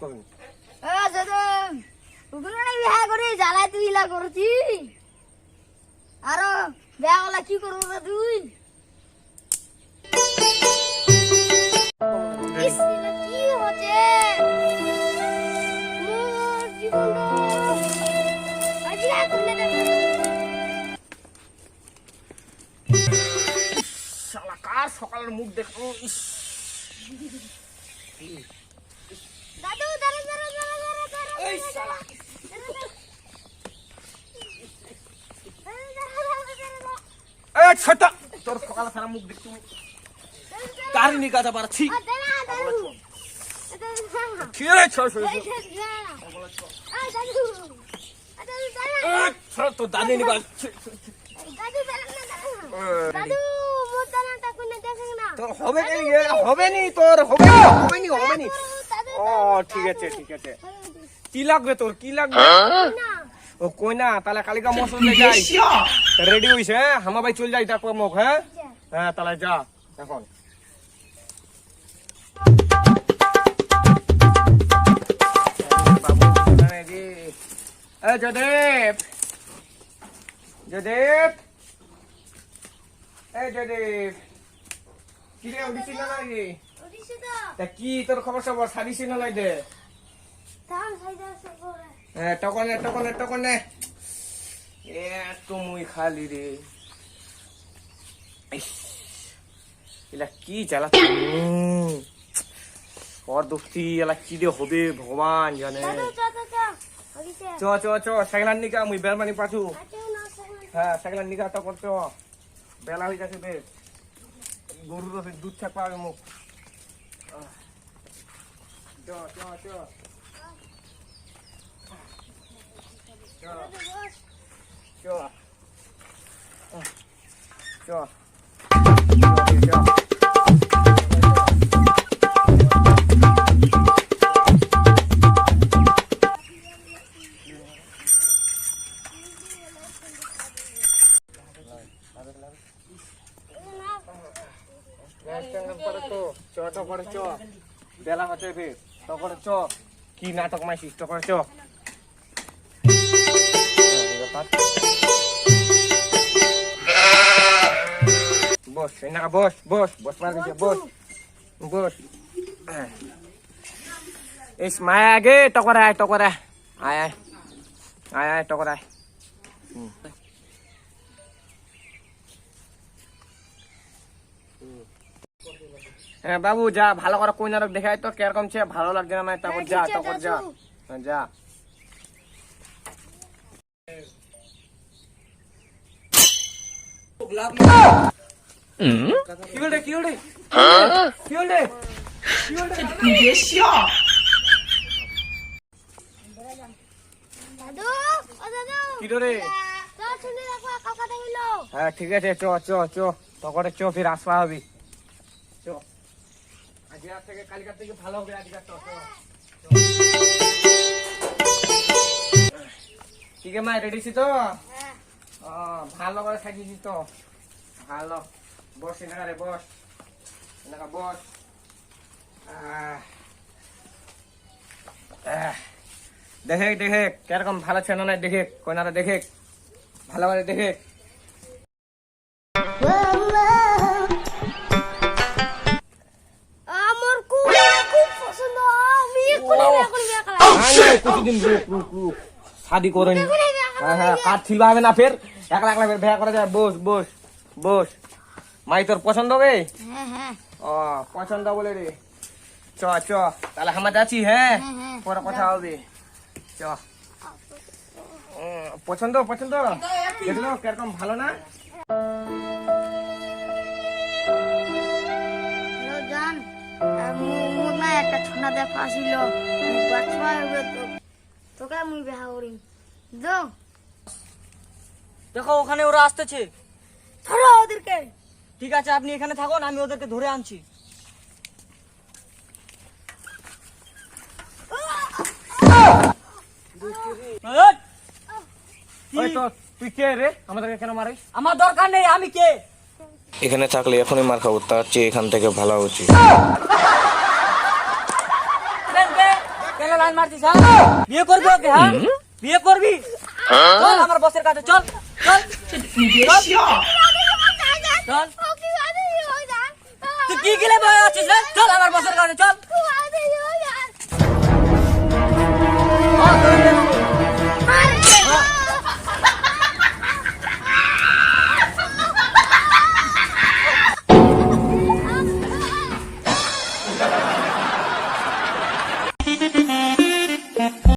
না বিয়া করে জ্বালাই তুই ইলা করছি। আরও বিয়া হলে কি করব রে তুই? ইস, এটা কি হচ্ছে? মোর জীবনটা। আজ করলে শালা কার সকালের মুখ দেখো ইস দাদু দাঁড়া দাঁড়া দাঁড়া দাঁড়া দাঁড়া এই শালা এই ছোট তোর তোর হবে হবে নি তোর, হবে হবে নি হবে নি। ও, ঠিক আছে ঠিক আছে। কি লাগবে তোর? কি লাগবে? ও কই না তাহলে কালিকা মশলা যাই। রেডি হইছে হ্যাঁ? হামা ভাই চল যাই তারপর মুখ হ্যাঁ? হ্যাঁ তাহলে যা এখন। এ জদেব জদেব এ জদেব কি রে উঠিস না নাকি তা কি তোর খবর সবর? সারিস না লাই দে। হ্যাঁ টকনে টকনে টকনে এত মুই খালি রে। এলা কি জ্বালা এলা হবে ভগবান জানে। চ চ চ নিকা মুই বেলমানি পাছু হ্যাঁ সাইলান নিকা তো করছ বেলা হয়ে যাচ্ছে বেশ গরুর দুধ পাবে মুখ। চ চ চ। চ চ চ চ পরে তো চ চ করে চ বেলা হচ্ছে ফের তো করে চ কি নাটক মাইছিস তো করে চ বস না বস বস বস পার গেছে বস বস। ইস মায়া আগে টকরে আয় টকরে আয়। আয় আয় আয় টকরে আয়। হ্যাঁ বাবু যা ভালো করে কোন দেখাই তো কীরকম ছে ভালো লাগছে না নাই তারপর যা তারপর যা। হ্যাঁ, যা কি হলে কি হলে কি হলে কি হলে কি রে হ্যাঁ ঠিক আছে, চ চ চ। তখন চ, ফির আসবা হবি। চ। আজকের থেকে কালকার থেকে ভালো হবে আজকের চ ঠিক আছে মা রেডি তো? ভালো করে সাজিয়েছি তো। ভালো। বস এনাকারে বস। এনাকা বস। দেখে দেখে কীরকম ভালো ছেলে নাই দেখে কইনারা দেখে ভালো করে দেখে শাদি করে নি হ্যাঁ হ্যাঁ কাজ ছিল হবে না ফের? একলা একলা ভেয়া করা যায়? বস বস বস। মাই তোর পছন্দ হবে? হ্যাঁ হ্যাঁ। ও পছন্দ বলে রে। চ চ। তাহলে আমরা যাচ্ছি হ্যাঁ? হ্যাঁ। পরে কথা হবে। চ। পছন্দ পছন্দ? দেখল কীরকম ভালো না? একটা ছোনা দেখা আসিল। তোকে আমি বিয়া করিম যাও দেখো ওখানে ওরা আসতেছে। ধরো ওদেরকে। ঠিক আছে আপনি এখানে থাকুন আমি ওদেরকে ধরে আনছি। এই, ওই তো তুই কে রে? আমাদেরকে কেন মারিস? আমার দরকার নেই আমি কে? এখানে থাকলে এখনই মার খাব তার চেয়ে এখান থেকে ভালো উচিত। কেন লাইন মারছিস হ্যাঁ? বিয়ে করবি ওকে হ্যাঁ? বিয়ে করবি? চল আমার বসের কাছে চল চল। চল। তুই কি গেলে ভয় আছিস রে চল আমার বসের কাছে চল।